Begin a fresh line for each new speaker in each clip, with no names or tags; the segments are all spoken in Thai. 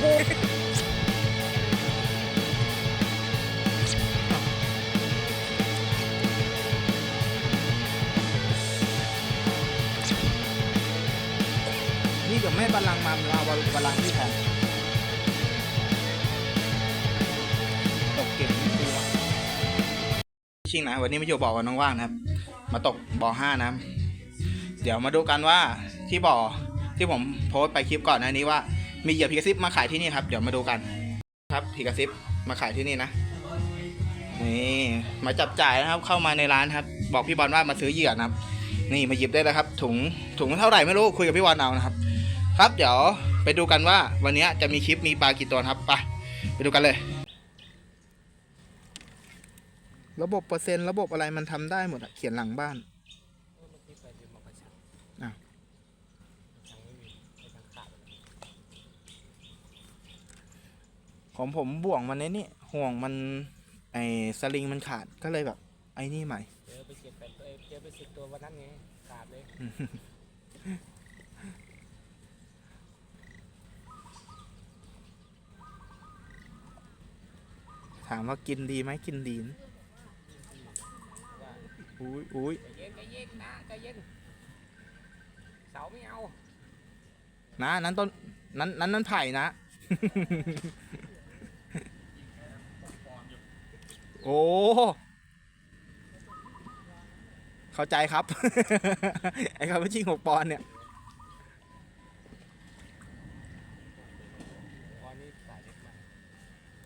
โหนี่เดี๋ยวไม่บาลังก์มาเราเอาบาลังก์ที่แทนตกเก่งไม่กลัวชิงนะวันนี้ไม่อยู่บ่อวันว่างนะครับ มาตกบ่อห้านะครับ เดี๋ยวมาดูกันว่าที่บ่อที่ผมโพสต์ไปคลิปก่อนหน้านี้ว่า มีเหยื่อพิกาซิปมาขายที่นี่ครับ เดี๋ยวมาดูกัน ครับพิกาซิปมาขายที่นี่นะนี่มาจับจ่ายนะครับ เข้ามาในร้านครับ บอกพี่บอลว่ามาซื้อเหยื่อนะครับ นี่มาหยิบได้เลยครับ ถุงถุงเท่าไหร่ไม่รู้คุยกับพี่บอลเอานะครับ ครับเดี๋ยวไปดูกันว่าวันนี้จะมีคลิปมีปลากี่ตัวครับไปไปดูกันเลย ระบบเปอร์เซ็นต์ระบบอะไรมันทำได้หมดอะเขียนหลังบ้าน อ้าว ของผมบ่วงมันในนี่ห่วงมันไอ้สลิงมันขาดก็เลยแบบ ไอ้นี่ใหม่
เจอไปเจ็ดแปดตัวเองเจอไปสิบตัววันนั้นไงขาดเลย
ถามว่ากินดีไหมกินดีนะ
ว่า
อุ้ยอุ้ย
ใจเย็นใจเย็นนะใจเย็นเสาไม่เอา
นะนั้นต้นนั้นนั้นนั้นไผ่นะ โอ้ เข้าใจครับ ไอ้คำว่าชิงหกปอนด์เนี่ย
ตอนนี้สายเล็กมาก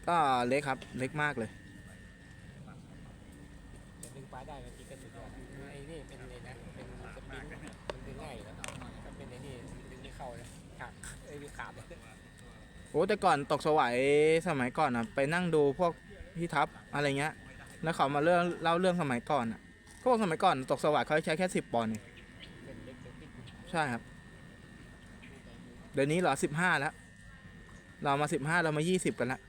ก็เล็กครับ เล็กมากเลย
จะดึงปลาได้บางทีก็สุดยอดไอ้นี่เป็นเลยนะ เป็นสปริงมันดึงง่ายอยู่แล้วถ้าเป็นไอ้นี่ดึงไม่เข้าเลยขาดไอ้นี่ขาดเลย
โอ้แต่ก่อนตกสวายสมัยก่อนอะไปนั่งดูพวก พี่ทัพอะไรเงี้ย แล้วเขามาเรื่องเล่าเรื่องสมัยก่อนอะเขาบอกสมัยก่อนตกสวายเขาใช้แค่สิบปอนด์เอง
เป็นเล็กเป็นติ๊ก
ใช่ครับ เดี๋ยวนี้เหรอสิบห้าแล้ว เรามาสิบห้าเรามายี่สิบกันละ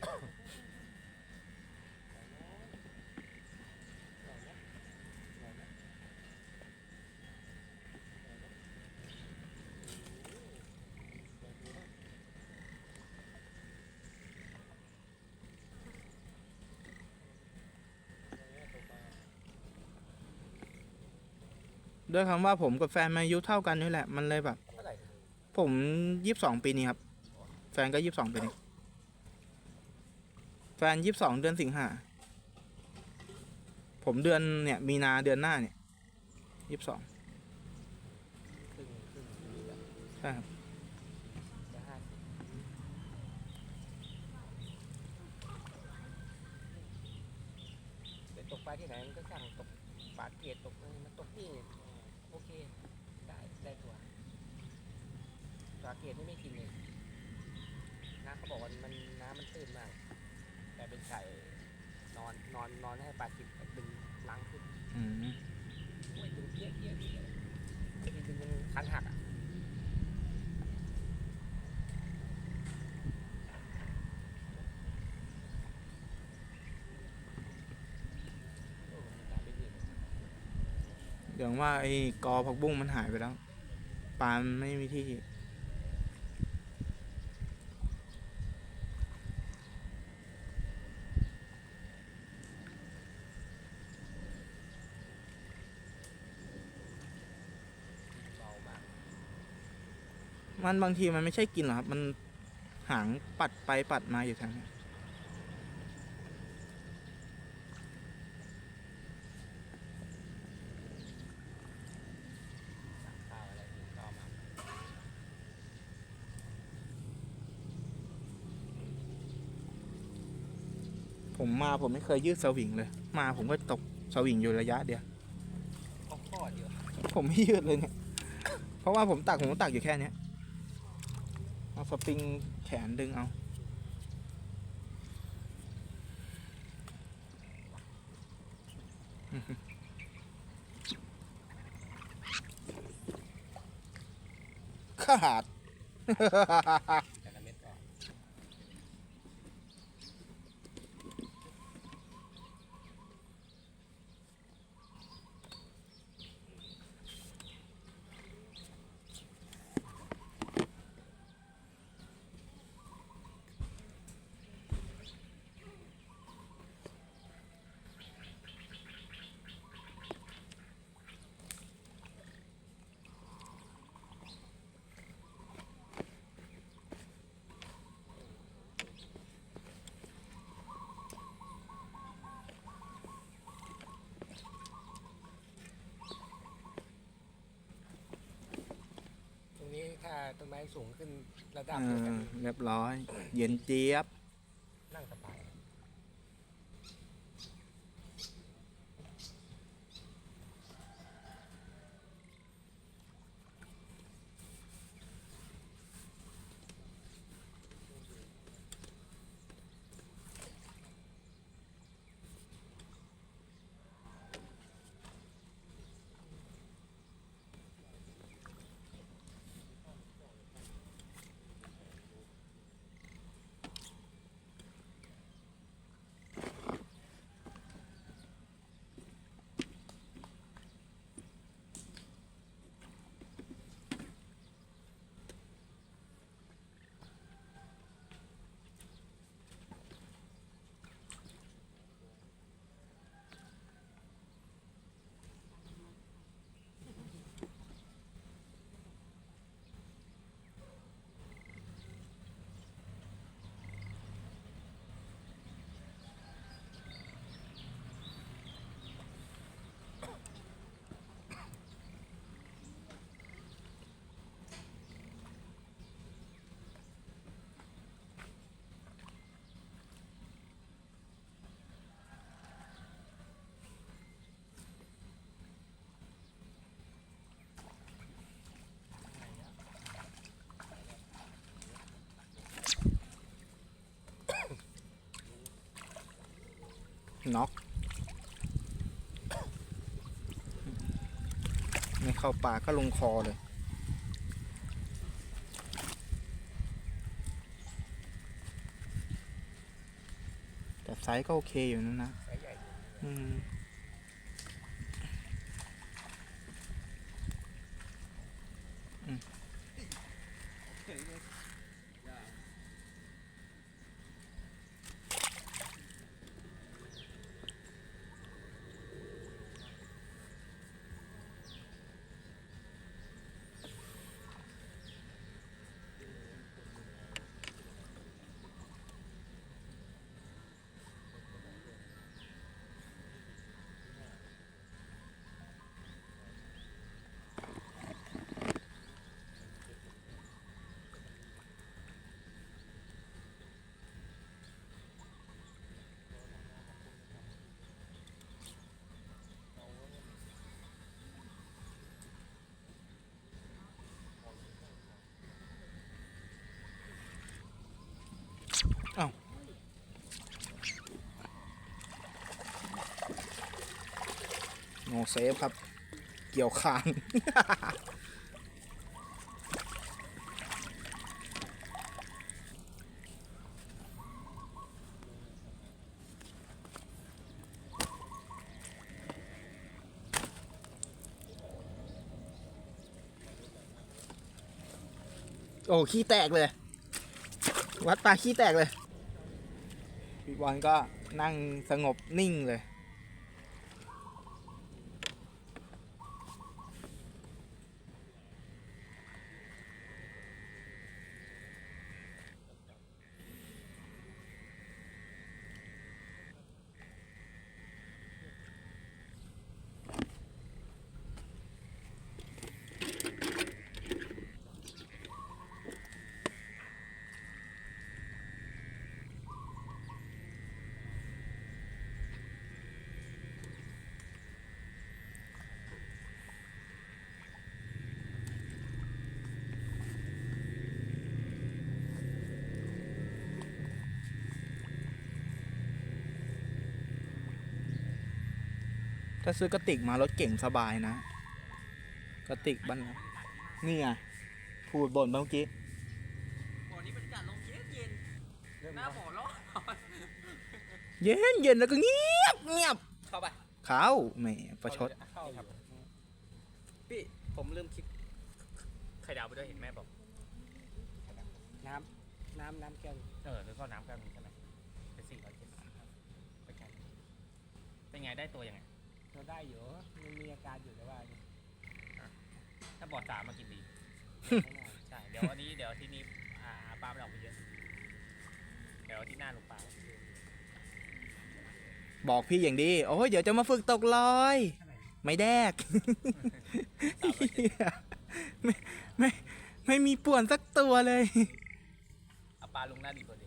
ด้วยคำว่าผมกับแฟนมาอายุเท่ากันนี่แหละ มันเลยแบบ
เท่าไหร่
ผมยี่สิบสองปีนี้ครับ แฟนก็ยี่สิบสองปีนี้ แฟนยี่สิบสองเดือนสิงหา ผมเดือนเนี่ย มีนาเดือนหน้าเนี่ยยี่สิบสอง
ครึ่งครึ่งชีวิตอะ
ใช่ครับ
จะห้าสิบไปตกปลาที่ไหนมันก็สั่งตกปลาเกรดตกอะไรมันตกนี่โอเคได้ได้ตัวปลาเกรดนี่ไม่กินเลยน้ำเขาบอกว่ามันน้ำมันตื้นมาก แต่เป็นไก่น อนนอนนอนให้ปลากินดึงล้างขึ้น
อืม
โอ้ยดึงเยอะเยอะเยอะบางทีดึงมันคันหักอะโอ้มันตามไปนี่
เดี๋ยวว่าไอ้กอผักบุ้งมันหายไปแล้วปลามันไม่มีที่
เบามาก
มันบางทีมันไม่ใช่กินหรอกครับ มันหางปัดไปปัดมาอยู่ทางนี้
ข้าวอะไรนี่ก็เอามา
ผมมาผมไม่เคยยืดสวิงเลย มาผมก็ตกสวิงอยู่ระยะเดียว
เอาข้อเดียว
ผมไม่ยืดเลยเนี่ย เพราะว่าผมตักผมก็ตักอยู่แค่เนี้ยเอา สปริงแขนดึงเอา ขาด
แต่ละเม็ดก็ ต้นไม้สูงขึ้นระดับ
เอ
เดียวกั
อนเรียบร้อย เย็นเจี๊ยบ
น็
อกไม่เข้าปากก็ลงคอเลยแต่ไซส์ก็โอเคอยู่นะนะ
สายใหญ่อยู่
อืม โเซฟครับ เกี่ยวคางโอ้ขี้แตกเลย วัดปลาขี้แตกเลยพี่บอลก็นั่งสงบนิ่งเลย ถ้าซื้อกระติกมารถเก่งสบายนะ กระติกบ้านนี่ไงพูดบ่นไปเมื่อกี้
บ่อนี้บรรยากาศลมเย็นเย็น
เริ่ม
หน้า
ร้อน
บ่อร้อน
เย็นเย็นแล้วก็เงียบเงียบ
เข้าไป
เขาแหมประชด
เข้าครับ
พี่ผมลืมคิดไข่ดาวไปด้วยเห็นแม่บอก
น้ำน้ำน้ำแก้ว
เออหรือข้าวน้ำแก้วนึงใช่ไหมเป็นสี่ร้อยเจ็ดสิบไปกันเป็นไงได้ตัวยังไง
เราได้อยู่มันมีอาการอยู่แต่ว่า
ถ้าบอดสามมากินดี
ไม่น่า
ใช่ เดี๋ยววันนี้เดี๋ยวที่นี้อ่าปลาไม่ออกไปเยอะ เดี๋ยวที่หน้าลงปลา
บอกพี่อย่างดีโอ้ยเดี๋ยวจะมาฝึกตกลอย ไม่แดก
สามร้อยเจ็ด
ไม่ไม่ไม่มีป่วนสักตัวเลย
เอาปลาลงหน้าดินก่อนดิ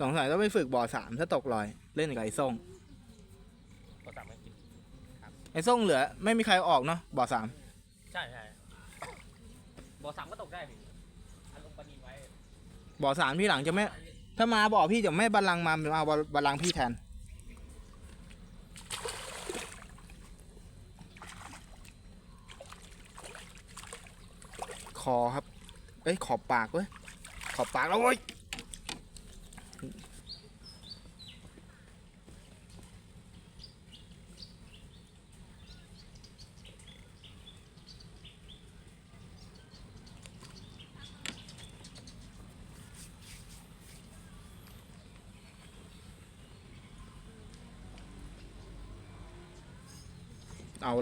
สงสัยต้องไปฝึกบ่อสามถ้าตกลอย เล่นกับไอ้ส้ง
ก็สั่งไม่กิน
ไอ้ส้งเหลือ ไม่มีใครออกเนาะบ่อสาม
ใช่ใช่บ่อสามก็ตกได้ดิอันลงปลานินไว้
บ่อสามพี่หลังจะไม่ ถ้ามาบ่อพี่จะไม่บัลลังก์มาเอาบัลลังก์พี่แทน คอครับ เอ้ยขอบปากเว้ยขอบปากแล้วเว้ย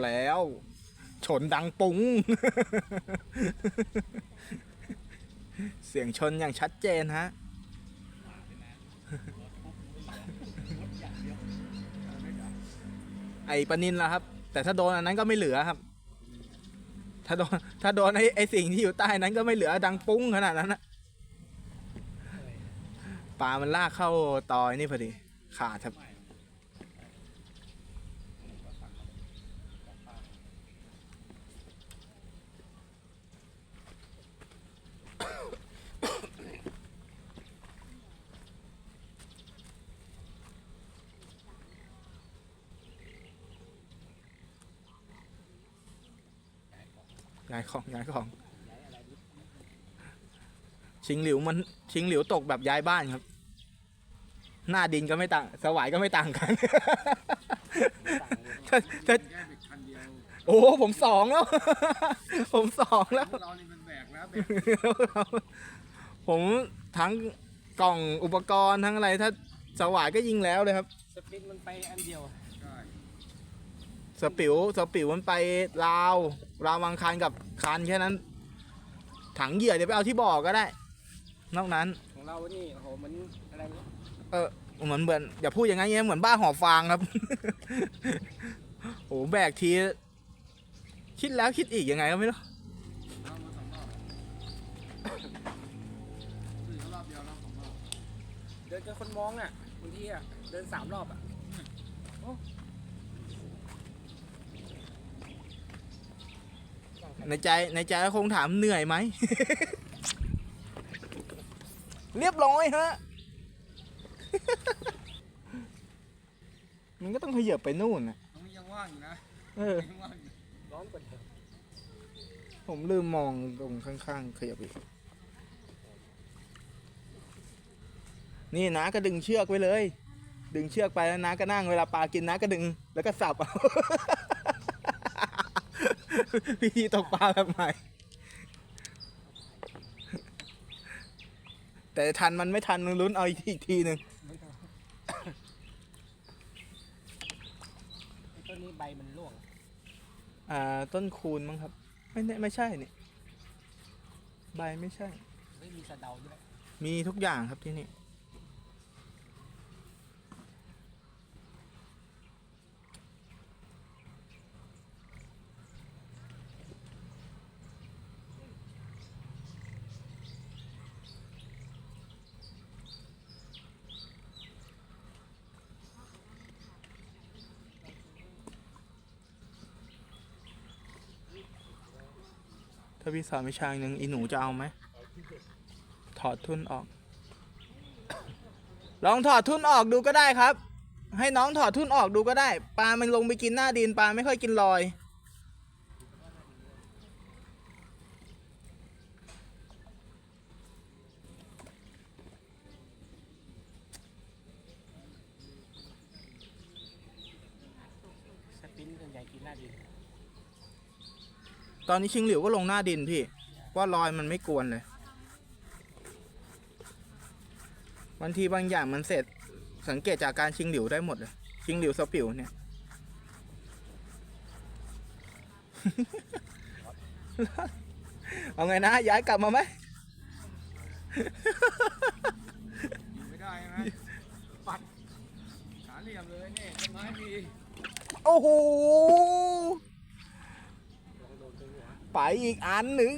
แล้ว ชนดังปุ้ง เสียงชนอย่างชัดเจนฮะ ไอ้ปนินละครับ แต่ถ้าโดนอันนั้นก็ไม่เหลือครับ ถ้าโดนถ้าโดนไอ้ไอ้สิ่งที่อยู่ใต้นั้นก็ไม่เหลือดังปุ้งขนาดนั้นนะปลามันลากเข้าตอยนี่พอดี ขาดครับ ของย้ายของ ชิงหลิวมันชิงหลิวตกแบบย้ายบ้านครับ หน้าดินก็ไม่ต่างสวายก็ไม่ต่างกันถ้าถ้า
แค่เด็กคันเดียว
โอ้ผมสองแล้ว ผมสองแล้ว
เรานี่มันแบกแล้วแบก
ผมทั้งกล่องอุปกรณ์ทั้งอะไรถ้าสวายก็ยิงแล้วเลยครับ
สปรินมันไปอันเดียว
สปิวสปิวมันไปลาวราววังคันกับคันแค่นั้น ถังเหยื่อเดี๋ยวไปเอาที่บ่อก็ได้ นอกนั้น
ของเรานี่โอ้โหมันอะไรเนี่ย
เออเหมือนเหมือนอย่าพูดอย่างนั้นเงี้ยเหมือนบ้าห่อฟางครับ โอ้แบกที คิดแล้วคิดอีกยังไงก็ไม่รู้
เรามาสองรอบสี่รอบเดียวรอบสองรอบ
เดินจนคนมองอะบางทีอะเดินสามรอบอะ
ในใจในใจก็คงถามเหนื่อยไหม เรียบร้อยฮะ มันก็ต้องขยับไปนู่นนะ
ตรงนี้ยังว่างอยู่นะ
เออ
ยังว่างอยู่
ร้อนกว่าเดิม
ผมลืมมองตรงข้างๆขยับอีก นี่นะก็ดึงเชือกไว้เลย ดึงเชือกไปแล้วนะก็นั่งเวลาปลากินนะก็ดึงแล้วก็สับเอา วิธีตกปลาแบบใหม่ แต่ทันมันไม่ทันลุ้นเอาอีกอีกทีหนึ่ง
ไอ้ต้นนี้ใบมันร่วง
อ่า ต้นคูณมั้งครับ ไม่แน่ไม่ใช่นี่ ใบไม่ใช่
ไม่มีสะเดาด้วย
มีทุกอย่างครับที่นี่ ถ้าพี่สอนวิชาหนึ่งอีหนูจะเอาไหม ถอดทุนออก ลองถอดทุนออกดูก็ได้ครับ ให้น้องถอดทุนออกดูก็ได้ ปลามันลงไปกินหน้าดิน ปลาไม่ค่อยกินลอย
สปรินส่วนใหญ่กินหน้าดิน
ตอนนี้ชิงหลิวก็ลงหน้าดินพี่ ว่าลอยมันไม่กวนเลย บางทีบางอย่างมันเสร็จ สังเกตจากการชิงหลิวได้หมดเลย ชิงหลิวสปิวเนี่ย เอาไงนะ ย้ายกลับมาไหม
อยู่ไม่ได้ใช่ไหมปัดขาเหลี่ยมเลยนี่ต้นไม้มี
โอ้โห ไปอีกอันหนึ่ง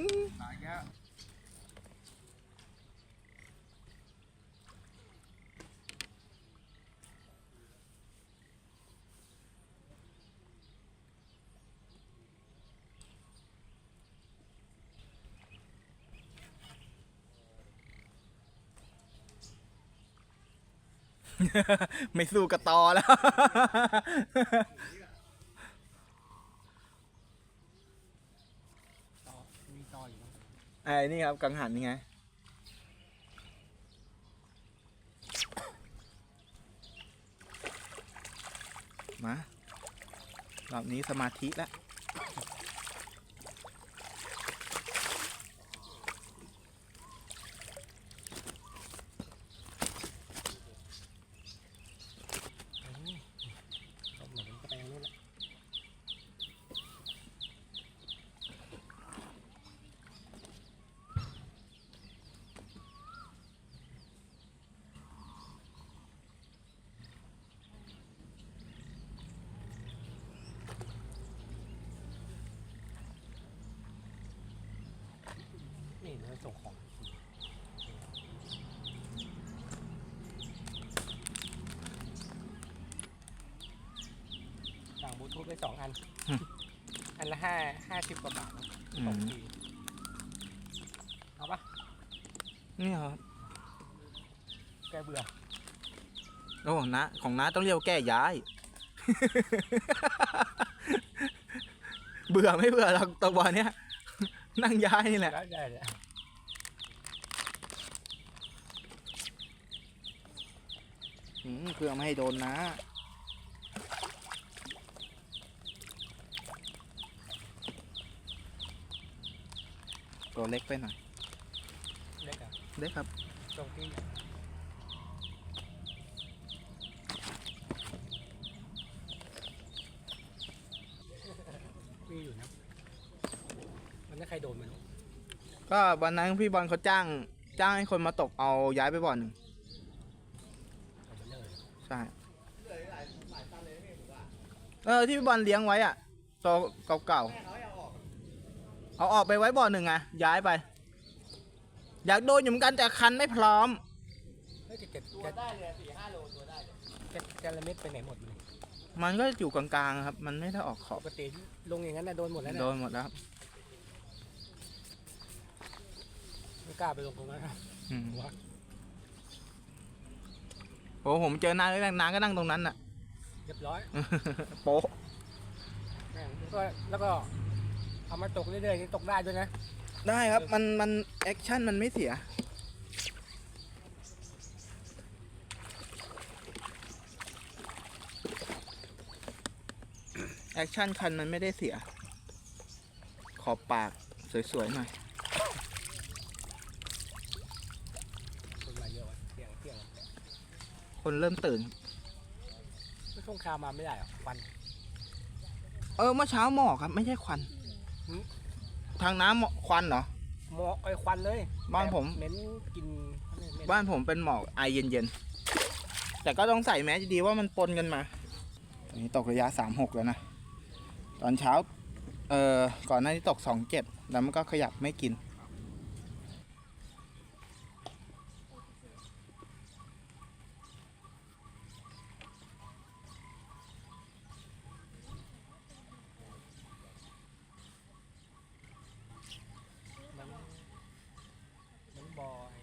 ไม่สู้กับตอแล้ว
ต่อมีต่ออยู่มั้ง
ไอ้นี่ครับกังหันนี่ไงมารอบนี้สมาธิแล้ว
ตกเหมือนก็ไปทางนู้นแหละ นี่เราส่งของสั่งบลูทูธไปสองอัน
อืม
อันละห้าห้าสิบกว่าบาทนะ
อื
สอง
ม
ทีเอาปะ
นี่ครับ
แกเบื่อ
โอ้นะของน้าต้องเรียกว่าแก้ย้าย เบื่อไม่เบื่อหรอกตัวเนี้ยนั่งย้ายนี่แหละ
ได้ได้เลย
อืม เพื่อไม่ให้โดนนะตัวเล็กไปหน่อย
เล็กอะ
เล็กครับ
ตรงที่มีอยู่นะมันไม่ใครโดนมันก
ก็วันนั้นพี่บอลเขาจ้าง จ้างให้คนมาตกเอาย้ายไปบ่อนหนึ่ง ใช่เออที่พี่บอลเลี้ยงไว้อะตัวเก่าๆเอาออกไปไว้บ่อหนึ่งไงย้ายไป อยากโดนอยู่เหมือนกันแต่คันไม่พร้อม
เฮ้ยจะเก็บตัวได้เลยสี่ห้าโลตัวได้จะจะละเม็ดไปไหนหมดเลย
มันก็อยู่กลางๆครับ มันไม่ได้ออกขอ
ป
บ
กติลงอย่างนั้นนะโดนหมดแล้วนะ
โดนหมดแล้วครับ
ไม่กล้าไปลงตรงนั้นนะ
อืม
หัว
โอ้ผมเจอน้าแรกๆน้าก็นั่งตรงนั้นน่ะ
เรียบร้อย
โป๊ะ
แม่งแล้วก็แล้วก็เอามาตกเรื่อยๆนี่ตกได้ด้วยนะ
ได้ครับ มันมันแอคชั่นมันไม่เสีย แอคชั่นคันมันไม่ได้เสีย ขอบปากสวยๆหน่อย
คนมาเยอะวะเที่ยงเที่ยง
คนเริ่มตื่น
ไม่ช่วงคราวมาไม่ได้หรอฟัน
เออเมื่อเช้าหมอกครับ ไม่ใช่ควัน
หืม
ทางน้ำหมอกควันเหรอ
หมอกไอ้ควันเลย
บ้านผม
เหม็นกลินเหม็น
บ้านผมเป็นหมอกไอเย็นๆ แต่ก็ต้องใส่แมสดีว่ามันปนกันมา ตอนนี้ตกระยะสามหกแล้วนะ ตอนเช้า เอ่อก่อนหน้านี้ตกสองเจ็ดแล้วมันก็ขยับไม่กิน
มันมันบอย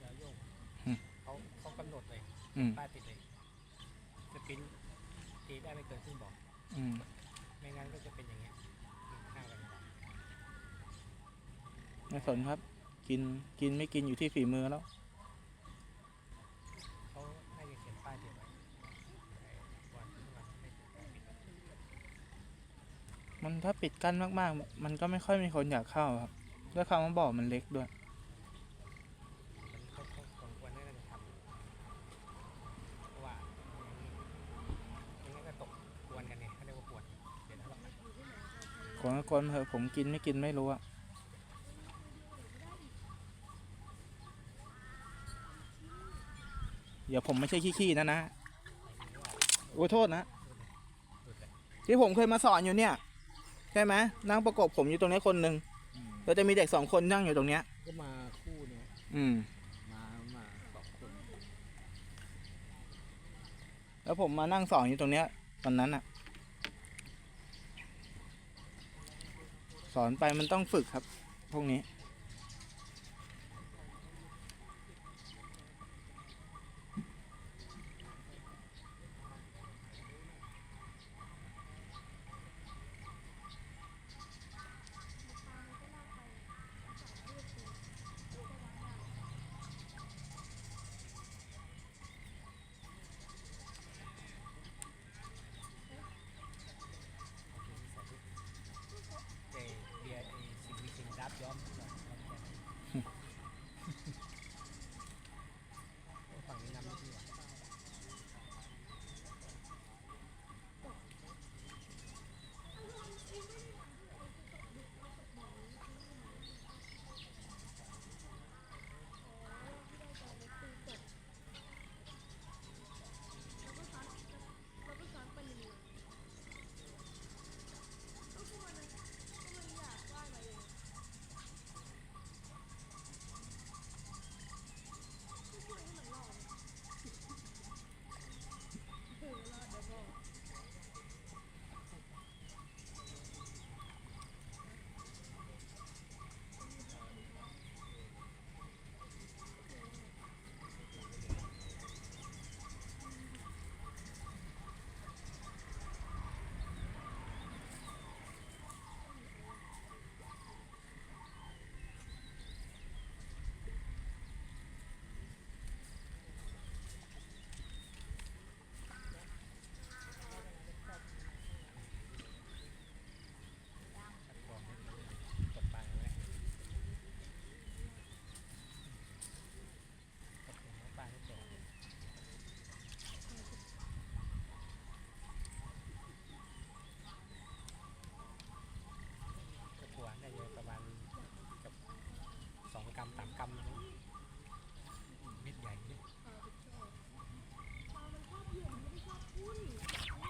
แล้วโยก
อืม
เขาเขากำหนดเลย
อืม
ป้ายติดเลยสปรินต์ตีได้ไม่เกินครึ่งบอก
อืม
ไม่งั้นก็จะเป็นอย่างเงี้ยข้างกันไป
ไม่สนครับ กินกินไม่กินอยู่ที่ฝีมือแล้ว
เขาให้เขียนป้ายติดไว้ไอ้วันวันไม่ติดป้ายปิด
มันถ้าปิดกั้นมากๆ มันก็ไม่ค่อยมีคนอยากเข้าครับด้วยความว่าบ่อมันเล็กด้วย
มันเขาเขาสมควรน่าจะทำเพราะว่าไม่งั้นก็ตกกวนกันเนี่ยเขาเรียกว่ากวนเดี๋ยวนะหรอก
คนก็คนเถอะผมกินไม่กินไม่รู้อะ ดี๋ยวผมไม่ใช่ขี้ๆนะนะโอ้ยโทษนะ ที่ผมเคยมาสอนอยู่เนี่ย ใช่ไหมนั่งประกบผมอยู่ตรงนี้คนหนึ่งแล้วจะมีเด็กสองคนนั่งอยู่ตรงเนี้ย
ก็มาคู่เนี่ย
อืม
มามาสองคน
แล้วผมมานั่งสอนอยู่ตรงเนี้ยวันนั้นอะสอนไปมันต้องฝึกครับ พวกนี้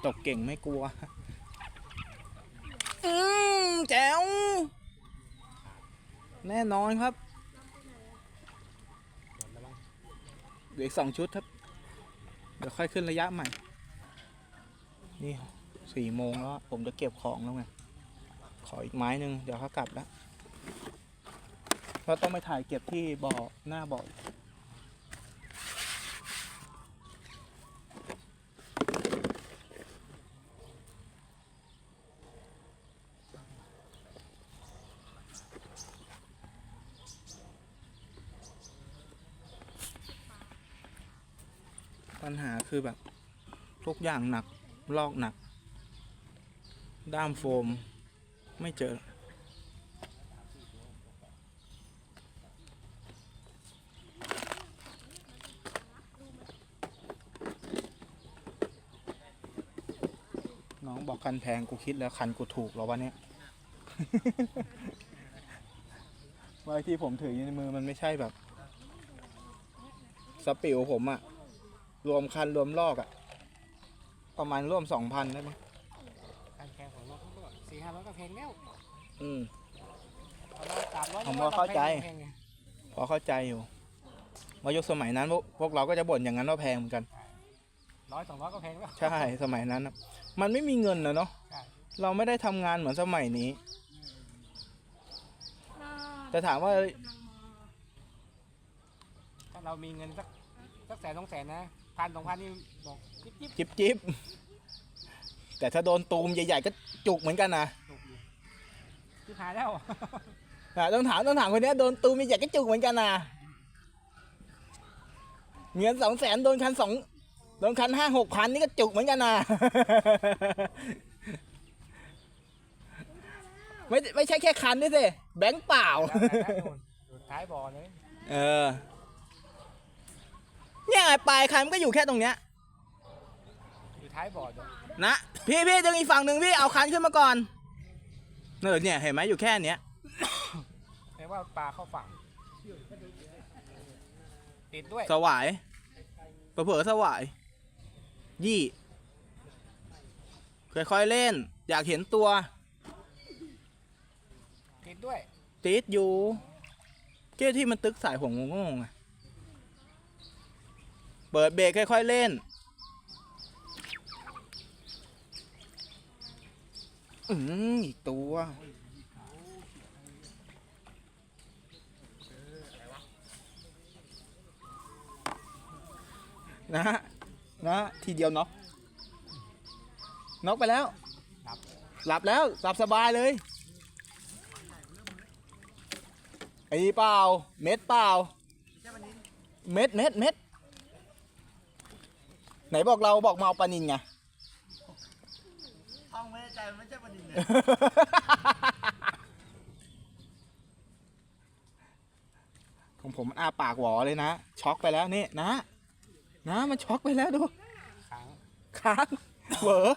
ตกเก่ง
ไม่กลัว อืมแจ๋ว แน่นอนครับ
หมดแล้ว
สองชุดครับ เดี๋ยวค่อยขึ้นระยะใหม่ นี่สี่โมงแล้วผมจะเก็บของแล้วไง ขออีกไม้หนึ่งเดี๋ยวเขากลับแล้ว เราต้องไปถ่ายเก็บที่บ่อหน้าบ่อปัญหา คือแบบ ทุกอย่างหนัก ลอกหนัก ด้ามโฟม ไม่เจอ น้องบอกคันแพงกูคิดแล้วคันกูถูกแล้วะเนี่ยไว้ที่ผมถืออยู่ในมือมันไม่ใช่แบบสปิวผมอะ รวมคันรวมลอกอะประมาณร่วมสองพันได้มั้ง
การแพงของเราก็สี่ห้าร้อยก็แพงแล้ว
อืม
เอาเราสามร้อย
ผมว่าเข้าใจ พอเข้าใจอยู่ว่ายกสมัยนั้นพวกพวกเราก็จะบ่นอย่างนั้นว่าแพงเหมือนกัน
ร้อยสองร้อยก็แพงแล้ว
ใช่ สมัยนั้นน่ะมันไม่มีเงินนะเนาะ
ใช่
เราไม่ได้ทำงานเหมือนสมัยนี้ แต่ถามว่า
ถ้าเรามีเงินสักสักแสนสองแสนนะ พันสองพันนี่บอกจิ๊บจิ๊บ
จิบจิบแต่ถ้าโดนตูมใหญ่ ๆ ก็จุกเหมือนกันนะ
ถูกอยู่ที่หายแล้ว
อะต้องถามต้องถามคนเนี้ยโดนตูมใหญ่ๆก็จุกเหมือนกันนะเงินสองแสนโดนคันสองโดนคันห้าหกพันนี่ก็จุกเหมือนกันนะ ไม่ไม่ใช่แค่คันด้วยสิแบงค์เปล่า
แล้วแต่ละโดนโดนท้ายบ่อเลย
เออเนี่ย ไงปลายคันมันก็อยู่แค่ตรงเนี้ย
อยู่ท้ายบ่อจ้ะ
นะพี่พี่ดึงอีกฝั่งหนึ่งพี่เอาคันขึ้นมาก่อนเออเนี่ยเห็นไหมอยู่แค่เนี้ย
แปลว่าปลาเข้าฝั่ง ติดด้วย
สวายเผลอๆสวาย ยี่ค่อยๆเล่น อยากเห็นตัว
ติดด้วย
ติดอยู่เจ้าที่มันตึกสายหัวงงงๆอะ เปิดเบรกค่อยๆเล่นอืมอีกตัวนะฮะนะทีเดียวน็อกน็อกไปแล้ว หลับแล้วหลับสบายเลย ไอ้นี่เปล่า เม็ดเปล่า เม็ดเม็ดเม็ด ไหนบอกเราบอกมาเอาปลานินไง
ท่องไม่ได้ใจมันไม่ใช่ประเด็นเลย
ของผมอ้าปากหวอเลยนะ ช็อกไปแล้วนี่นะนะมันช็อกไปแล้วดู
ค้าง
ค้างเหวอ